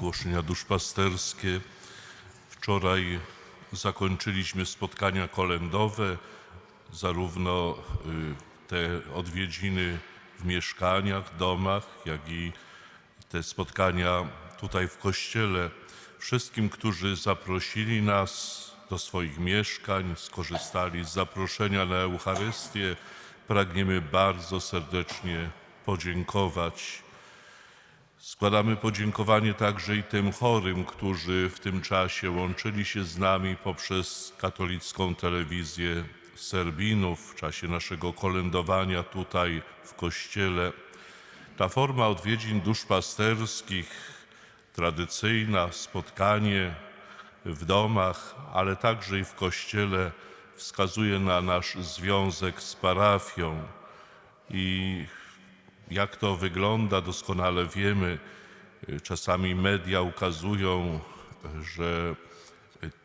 ogłoszenia duszpasterskie. Wczoraj zakończyliśmy spotkania kolędowe, zarówno y, te odwiedziny w mieszkaniach, domach, jak i te spotkania tutaj w kościele. Wszystkim, którzy zaprosili nas do swoich mieszkań, skorzystali z zaproszenia na Eucharystię, pragniemy bardzo serdecznie podziękować. Składamy podziękowanie także i tym chorym, którzy w tym czasie łączyli się z nami poprzez katolicką telewizję Serbinów w czasie naszego kolędowania tutaj w kościele. Ta forma odwiedzin duszpasterskich, tradycyjna, spotkanie w domach, ale także i w kościele, wskazuje na nasz związek z parafią. I jak to wygląda, doskonale wiemy. Czasami media ukazują, że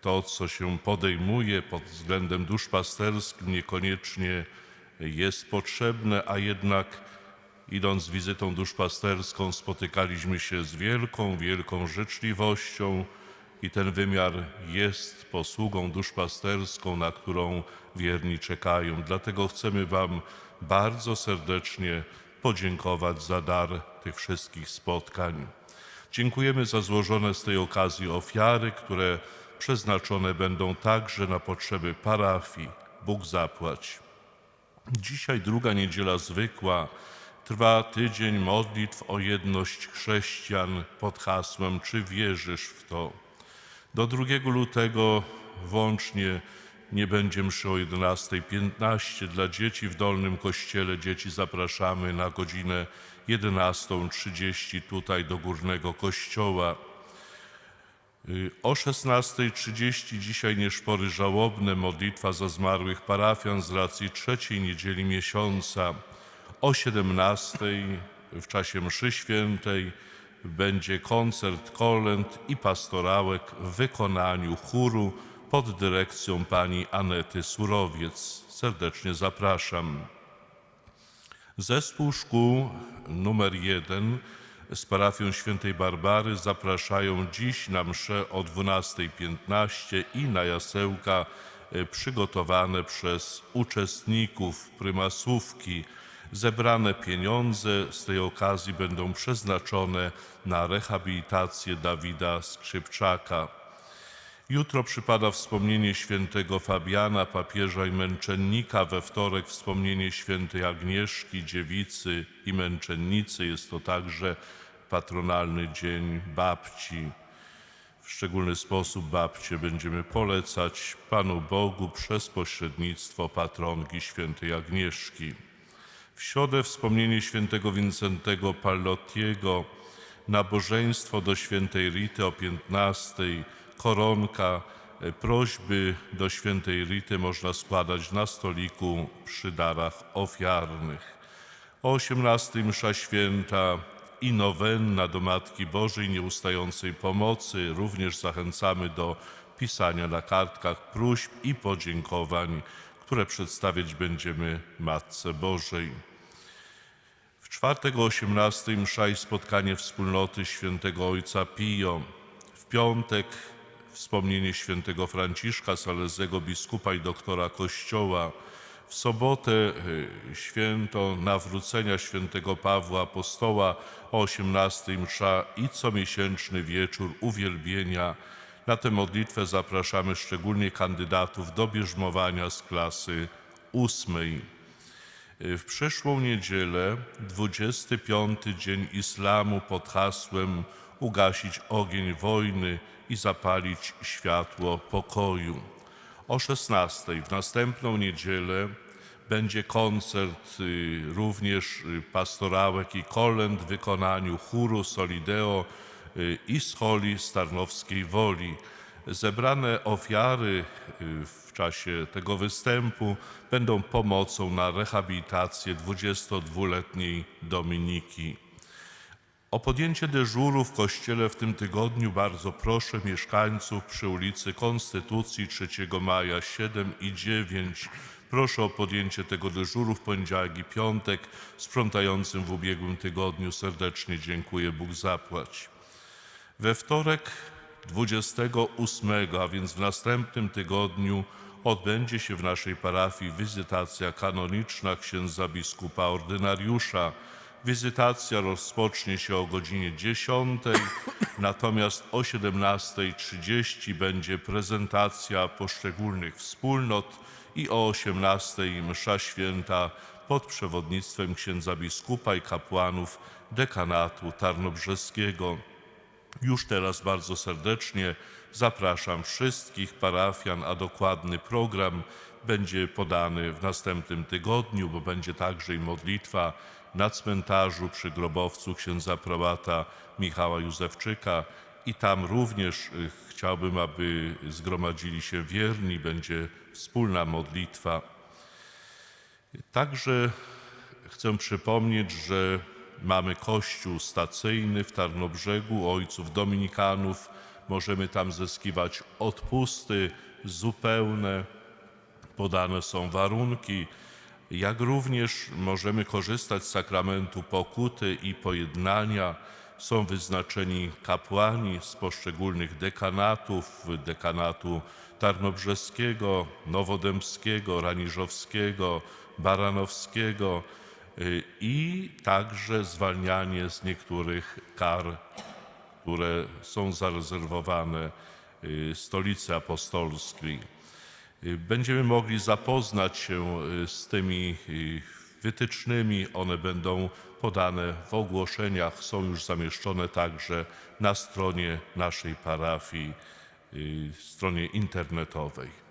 to, co się podejmuje pod względem duszpasterskim, niekoniecznie jest potrzebne, a jednak idąc wizytą duszpasterską, spotykaliśmy się z wielką, wielką życzliwością i ten wymiar jest posługą duszpasterską, na którą wierni czekają. Dlatego chcemy Wam bardzo serdecznie podziękować za dar tych wszystkich spotkań. Dziękujemy za złożone z tej okazji ofiary, które przeznaczone będą także na potrzeby parafii. Bóg zapłać. Dzisiaj druga niedziela zwykła. Trwa tydzień modlitw o jedność chrześcijan pod hasłem Czy wierzysz w to? Do 2 lutego włącznie nie będzie mszy o 11.15. Dla dzieci w Dolnym Kościele dzieci zapraszamy na godzinę 11.30 tutaj do Górnego Kościoła. Y, O 16.30 dzisiaj nieszpory żałobne, modlitwa za zmarłych parafian z racji trzeciej niedzieli miesiąca. O 17.00 w czasie mszy świętej będzie koncert kolęd i pastorałek w wykonaniu chóru pod dyrekcją pani Anety Surowiec. Serdecznie zapraszam. Zespół szkół numer 1 z parafią świętej Barbary zapraszają dziś na mszę o 12.15 i na jasełka e, przygotowane przez uczestników prymasówki. Zebrane pieniądze z tej okazji będą przeznaczone na rehabilitację Dawida Skrzypczaka. Jutro przypada wspomnienie świętego Fabiana, papieża i męczennika. We wtorek wspomnienie świętej Agnieszki, dziewicy i męczennicy. Jest to także patronalny dzień babci. W szczególny sposób babcie będziemy polecać Panu Bogu przez pośrednictwo patronki świętej Agnieszki. W środę wspomnienie świętego Wincentego Pallottiego, nabożeństwo do świętej Rity o 15, koronka, e, prośby do świętej Rity można składać na stoliku przy darach ofiarnych. O 18 msza święta i nowenna do Matki Bożej Nieustającej Pomocy. Również zachęcamy do pisania na kartkach próśb i podziękowań, które przedstawiać będziemy Matce Bożej. W czwartek o 18 msza i spotkanie wspólnoty świętego Ojca Pio. W piątek wspomnienie świętego Franciszka Salezego, biskupa i doktora Kościoła. W sobotę y, święto nawrócenia świętego Pawła Apostoła o 18 msza i comiesięczny wieczór uwielbienia. Na tę modlitwę zapraszamy szczególnie kandydatów do bierzmowania z klasy ósmej. W przyszłą niedzielę, 25 dzień islamu pod hasłem Ugasić ogień wojny i zapalić światło pokoju. O 16 w następną niedzielę będzie koncert y, również y, pastorałek i kolęd w wykonaniu chóru Solideo y, i scholi Starnowskiej Woli. Zebrane ofiary w czasie tego występu będą pomocą na rehabilitację 22-letniej Dominiki. O podjęcie dyżuru w kościele w tym tygodniu bardzo proszę mieszkańców przy ulicy Konstytucji 3 maja 7 i 9. Proszę o podjęcie tego dyżuru w poniedziałek i piątek. Sprzątającym w ubiegłym tygodniu serdecznie dziękuję. Bóg zapłać. We wtorek 28, a więc w następnym tygodniu, odbędzie się w naszej parafii wizytacja kanoniczna księdza biskupa ordynariusza. Wizytacja rozpocznie się o godzinie 10, natomiast o 17.30 będzie prezentacja poszczególnych wspólnot i o 18.00 msza święta pod przewodnictwem księdza biskupa i kapłanów dekanatu tarnobrzeskiego. Już teraz bardzo serdecznie zapraszam wszystkich parafian, a dokładny program będzie podany w następnym tygodniu, bo będzie także i modlitwa na cmentarzu przy grobowcu księdza prałata Michała Józefczyka i tam również y, chciałbym, aby zgromadzili się wierni, będzie wspólna modlitwa. Także chcę przypomnieć, że mamy kościół stacyjny w Tarnobrzegu ojców dominikanów. Możemy tam zyskiwać odpusty zupełne, podane są warunki, jak również możemy korzystać z sakramentu pokuty i pojednania. Są wyznaczeni kapłani z poszczególnych dekanatów, dekanatu tarnobrzeskiego, nowodębskiego, raniżowskiego, baranowskiego i także zwalnianie z niektórych kar, które są zarezerwowane y, stolicy apostolskiej. Y, Będziemy mogli zapoznać się y, z tymi y, wytycznymi. One będą podane w ogłoszeniach, są już zamieszczone także na stronie naszej parafii, y, stronie internetowej.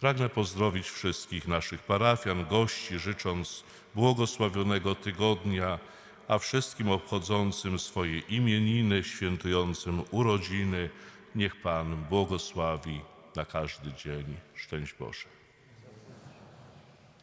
Pragnę pozdrowić wszystkich naszych parafian, gości, życząc błogosławionego tygodnia, a wszystkim obchodzącym swoje imieniny, świętującym urodziny, niech Pan błogosławi na każdy dzień. Szczęść Boże.